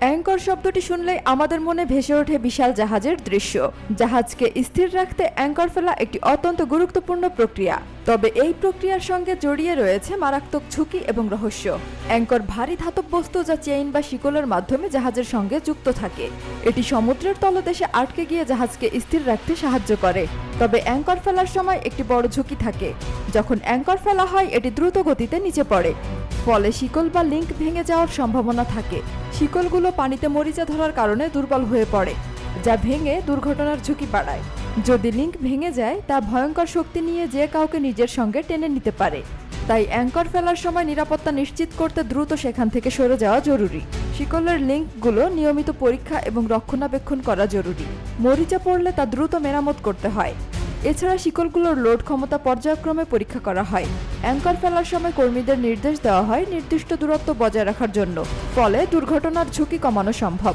Anchor শব্দটি শুনলেই আমাদের মনে ভেসে ওঠে বিশাল জাহাজের দৃশ্য। জাহাজকে স্থির রাখতে অ্যাঙ্কর ফেলা একটি অত্যন্ত গুরুত্বপূর্ণ প্রক্রিয়া। তবে এই প্রক্রিয়ার সঙ্গে জড়িয়ে রয়েছে মারাত্মক ঝুঁকি এবং রহস্য। অ্যাঙ্কর ভারী ধাতব বস্তু যা চেইন বা শিকলের মাধ্যমে জাহাজের সঙ্গে যুক্ত থাকে। এটি সমুদ্রের তলদেশে আটকে গিয়ে জাহাজকে স্থির রাখতে সাহায্য করে। তবে অ্যাঙ্কর ফেলার সময় একটি বড় ঝুঁকি থাকে। যখন অ্যাঙ্কর ফেলা হয়, এটি দ্রুত গতিতে নিচে পড়ে। ফলে শিকল বা লিঙ্ক ভেঙে যাওয়ার সম্ভাবনা থাকে। শিকলগুলো পানিতে মরিচা ধরার কারণে দুর্বল হয়ে পড়ে, যা ভেঙে দুর্ঘটনার ঝুঁকি বাড়ায়। যদি লিঙ্ক ভেঙে যায়, তা ভয়ঙ্কর শক্তি নিয়ে যে কাউকে নিজের সঙ্গে টেনে নিতে পারে। তাই অ্যাঙ্কর ফেলার সময় নিরাপত্তা নিশ্চিত করতে দ্রুত সেখান থেকে সরে যাওয়া জরুরি। শিকলের লিঙ্কগুলো নিয়মিত পরীক্ষা এবং রক্ষণাবেক্ষণ করা জরুরি। মরিচা পড়লে তা দ্রুত মেরামত করতে হয়। এছাড়া শিকলগুলোর লোড ক্ষমতা পর্যায়ক্রমে পরীক্ষা করা হয়। অ্যাঙ্কার ফেলার সময় কর্মীদের নির্দেশ দেওয়া হয় নির্দিষ্ট দূরত্ব বজায় রাখার জন্য। ফলে দুর্ঘটনার ঝুঁকি কমানো সম্ভব।